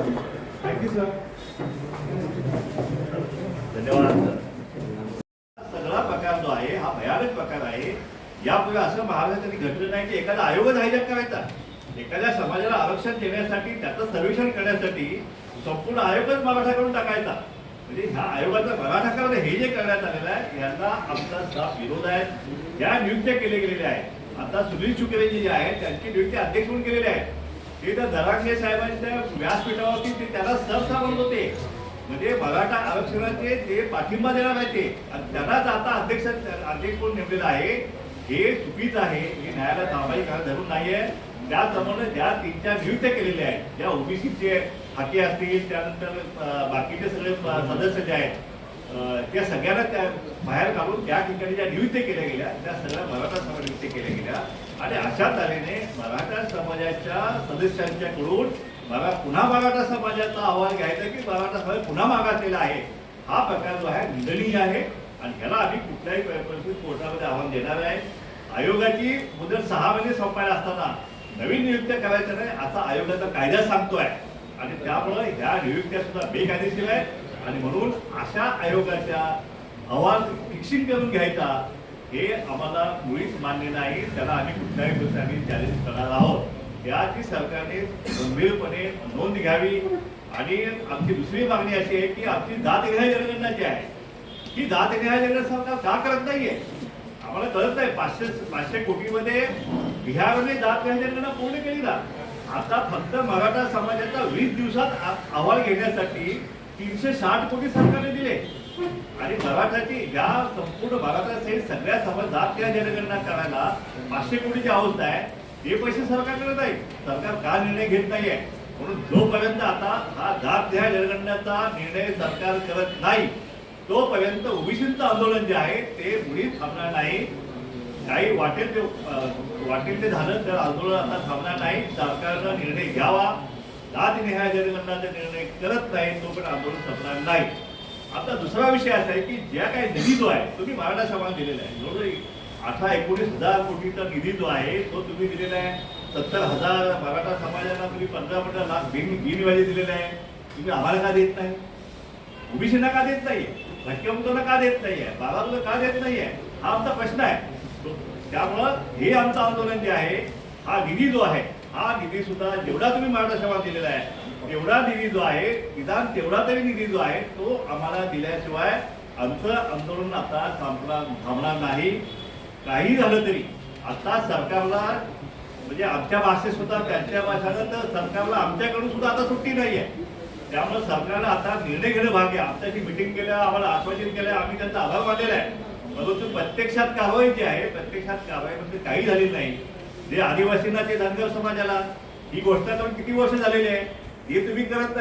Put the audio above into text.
Sir धन्यवाद सगळा प्रकार जो आहे हा भयानक प्रकार आहे. यापुढे असं महाराष्ट्रात घडलं नाही की एखादा आयोगच हायजॅक करायचा. एखाद्या समाजाला आरक्षण देण्यासाठी त्याचं सर्वेक्षण करण्यासाठी संपूर्ण आयोगच मराठा करून टाकायचा. म्हणजे ह्या आयोगाचा मराठा हे जे करण्यात आलेलं आहे यांना आमचा साफ विरोध आहे. या नियुक्त्या केले गेलेल्या आहेत. आता सुनील शुक्रेजी जे आहेत त्यांची नियुक्ती अध्यक्ष म्हणून केलेली आहे. ते तर दरांगे साहेबांच्या व्यासपीठावरती ते त्याला सब सांगत होते. म्हणजे मराठा आरक्षणाचे ते पाठिंबा देणार नाही ते. आणि त्यांनाच आता अध्यक्ष अध्यक्ष म्हणून नेमलेलं आहे. हे चुकीचं आहे. हे न्यायालय कारवाई कारण धरून नाहीये. त्याचप्रमाणे ज्या तीन चार केलेल्या आहेत ज्या ओबीसीचे हाती असतील त्यानंतर बाकीचे सगळे सदस्य जे आहेत त्या सगळ्यांना त्या बाहेर काढून त्या ठिकाणी ज्या नियुक्त केल्या गेल्या त्या सगळ्या मराठा समाज नियुक्त केल्या आणि अशा तऱ्हेने मराठा समाजाच्या सदस्यांच्याकडून मला पुन्हा मराठा समाजाचा अहवाल घ्यायचा की मराठा समाज पुन्हा मागासलेला आहे. हा प्रकार जो आहे निंदनीय आहे आणि ह्याला आम्ही कुठल्याही परिस्थितीत कोर्टामध्ये आव्हान देणार आहे आयोगाची मुदत सहा महिने संपायला असताना नवीन नियुक्त्या करायच्या नाही असा आयोगाचा कायदा सांगतोय. आणि त्यामुळं ह्या नियुक्त्या सुद्धा बेकायदेशीर आहेत. आणि म्हणून अशा आयोगाच्या अहवाल फिक्सिंग करून घ्यायचा हे आम्हाला मुळीच मान्य नाही त्याला आम्ही कुठल्याही गोष्टी चॅलेंज करणार आहोत. याची सरकारने गंभीरपणे नोंद घ्यावी. आणि आमची दुसरी मागणी अशी आहे की आमची जात न्याय जनगणनाची आहे. ही जात न्याय जनगणना सरकार का करत नाहीये? आम्हाला कळत नाही. पाचशे पाचशे कोटीमध्ये बिहारने जात न्याय जनगणना पूर्ण केली ना आता फक्त मराठा समाजाचा वीस दिवसात अहवाल घेण्यासाठी तीनशे साठ कोटी सरकारने दिले. आणि मराठाची या संपूर्ण भारताचे सगळ्या समाज जात या जनगणना करायला पाचशे कोटीची अवस्था आहे. ते पैसे सरकारकडे नाही सरकार का निर्णय घेत नाहीये? म्हणून जोपर्यंत आता हा जात न्याय जनगणनाचा निर्णय सरकार करत नाही तोपर्यंत ओबीसीचं आंदोलन जे आहे ते मुळीच थांबणार नाही. काही वाटेल ते वाटेल ते झालं तर आंदोलन आता थांबणार नाही. सरकारनं निर्णय घ्यावा. जात निहाय जनगणनाचा निर्णय करत नाही तो पण आंदोलन संपणार नाही. आता दुसरा विषय असा आहे की ज्या काही निधी जो आहे तुम्ही मराठा समाज दिलेला आहे. जवळजवळ अठरा एकोणीस हजार कोटीचा निधी जो आहे तो तुम्ही दिलेला आहे. सत्तर हजार मराठा समाजाला तुम्ही पंधरा पंधरा लाख बिन बिनव्याजी दिलेले आहे. तुम्ही आम्हाला का देत नाही? ओबीसीना का देत नाही भटक्या का देत नाही आहे बाबाला का देत नाही आहे हा आमचा प्रश्न आहे. तो- त्यामुळं हे आमचं आंदोलन जे आहे हा निधी जो आहे हा निधी सुद्धा जेवढा तुम्ही मराठा दिलेला आहे तेवढा निधी जो आहे निदान तेवढा तरी निधी जो आहे तो आम्हाला दिल्याशिवाय आमचं आंदोलन आता थांबणार थांबणार नाही. काही झालं तरी आता सरकारला म्हणजे आमच्या भाषेत सुद्धा त्यांच्या भाषेनं तर सरकारला आमच्याकडून सुद्धा आता सुट्टी नाही आहे. त्यामुळे सरकारनं आता निर्णय घेणं भाग आहे. आमच्याशी मिटिंग केल्या आम्हाला आश्वासन केलं आम्ही त्यांचा आभार मानलेला आहे. परंतु प्रत्यक्षात कारवाई जी आहे प्रत्यक्षात कारवाई म्हणजे काही झाली नाही. जे आदिवासींना ते धनगर समाजाला ही गोष्ट करून किती वर्ष झालेली आहे हे तुम्ही करत